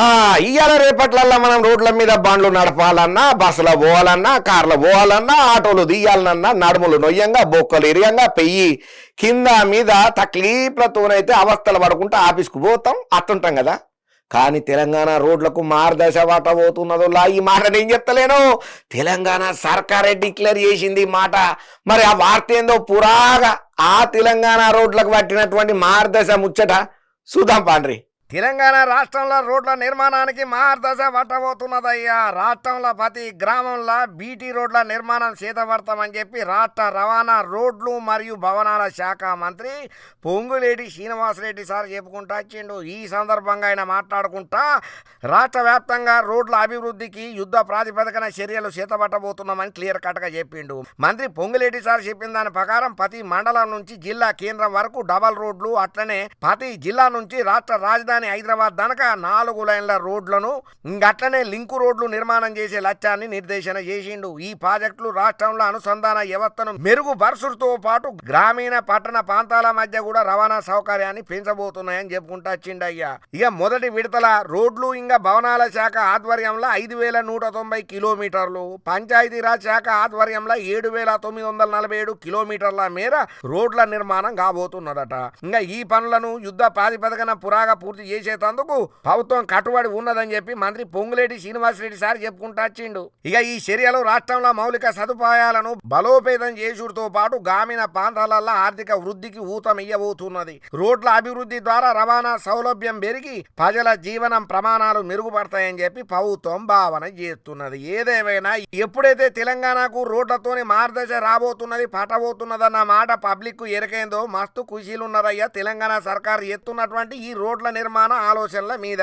ఇవాళ ఇయ్యాల రేపట్లల్లా మనం రోడ్ల మీద బండ్లు నడపాలన్నా బస్సులో పోవాలన్నా కార్లో పోవాలన్నా ఆటోలు దియ్యాలన్నా నడుములు నొయ్యంగా బొక్కలు ఇరియంగా పెయ్యి కింద మీద తక్లీఫ్లతోనైతే అవస్థలు పడుకుంటూ ఆఫీస్కు పోతాం అట్టుంటాం కదా. కానీ తెలంగాణ రోడ్లకు మారదశ వాట పోతున్నదో లా ఈ మాట నేను చెప్తలేను. తెలంగాణ సర్కారే డిక్లేర్ చేసింది మాట. మరి ఆ వార్త ఏందో పురాగా ఆ తెలంగాణ రోడ్లకు పట్టినటువంటి మారదశ ముచ్చట చూద్దాం పాండ్రి. తెలంగాణ రాష్ట్రంలో రోడ్ల నిర్మాణానికి మహర్దశ పట్టబోతున్నదయ్యా. రాష్ట్రంలో ప్రతి గ్రామంలో బీటీ రోడ్ల నిర్మాణం చేతపడతామని చెప్పి రాష్ట్ర రవాణా రోడ్లు మరియు భవనాల శాఖ మంత్రి పొంగులేటి శ్రీనివాసరెడ్డి సార్ చెప్పుకుంటా వచ్చిండు. ఈ సందర్భంగా ఆయన మాట్లాడుకుంటా రాష్ట్ర వ్యాప్తంగా రోడ్ల అభివృద్ధికి యుద్ధ ప్రాతిపదికన చర్యలు చేతపట్టబోతున్నామని క్లియర్ కట్గా చెప్పిండు. మంత్రి పొంగులేటి సార్ చెప్పిన దాని ప్రకారం ప్రతి మండలం నుంచి జిల్లా కేంద్రం వరకు డబల్ రోడ్లు అట్లనే ప్రతి జిల్లా నుంచి రాష్ట్ర రాజధాని హైదరాబాద్ దనక నాలుగు లైన్ల రోడ్లను ఇంకట్లనే లింకు రోడ్లు నిర్మాణం చేసే లక్ష్యాన్ని నిర్దేశన చేసిండు. ఈ ప్రాజెక్టులు రాష్ట్రంలో అనుసంధాన వ్యవస్థను మెరుగుపరచుతో పాటు గ్రామీణ పట్టణ ప్రాంతాల మధ్య కూడా రవాణా సౌకర్యాన్ని పెంచబోతున్నాయని చెప్పుకుంటా వచ్చిండయ్యా ఇక మొదటి విడతల రోడ్లు ఇంకా భవనాల శాఖ ఆధ్వర్యంలో ఐదు వేల నూట తొంభై కిలోమీటర్లు పంచాయతీరాజ్ శాఖ ఆధ్వర్యంలో ఏడు వేల తొమ్మిది వందల నలభై ఏడు కిలోమీటర్ల మేర రోడ్ల నిర్మాణం కాబోతున్నదట. ఇంకా ఈ పనులను యుద్ధ ప్రాతిపదికన పురాగా పూర్తి చేసేటందుకు ప్రభుత్వం కట్టుబడి ఉన్నదని చెప్పి మంత్రి పొంగులేటి శ్రీనివాసరెడ్డి సార్ చెప్పుకుంటా వచ్చిండు. ఇక ఈ చర్యలు రాష్ట్రంలో మౌలిక సదుపాయాలను బలోపేతం చేసుడుతో పాటు గ్రామీణ ప్రాంతాలలో ఆర్థిక వృద్ధికి ఊతమియ్యబోతున్నది రోడ్ల అభివృద్ధి ద్వారా రవాణా సౌలభ్యం పెరిగి ప్రజల జీవనం ప్రమాణాలు మెరుగుపడతాయని చెప్పి ప్రభుత్వం భావన చేస్తున్నది. ఏదేమైనా ఎప్పుడైతే తెలంగాణకు రోడ్లతోని మార్గదశ రాబోతున్నది పట్టబోతున్నదన్న మాట పబ్లిక్ ఎరకైందో మస్తు ఖుషీలున్నారయ్యా తెలంగాణ సర్కార్ ఎత్తున్నటువంటి ఈ రోడ్ల నిర్మాణం సమాన ఆలోచనల మీద?